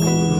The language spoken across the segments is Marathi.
Guru.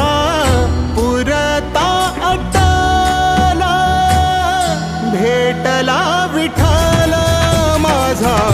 विठ्ठला विठाला माझा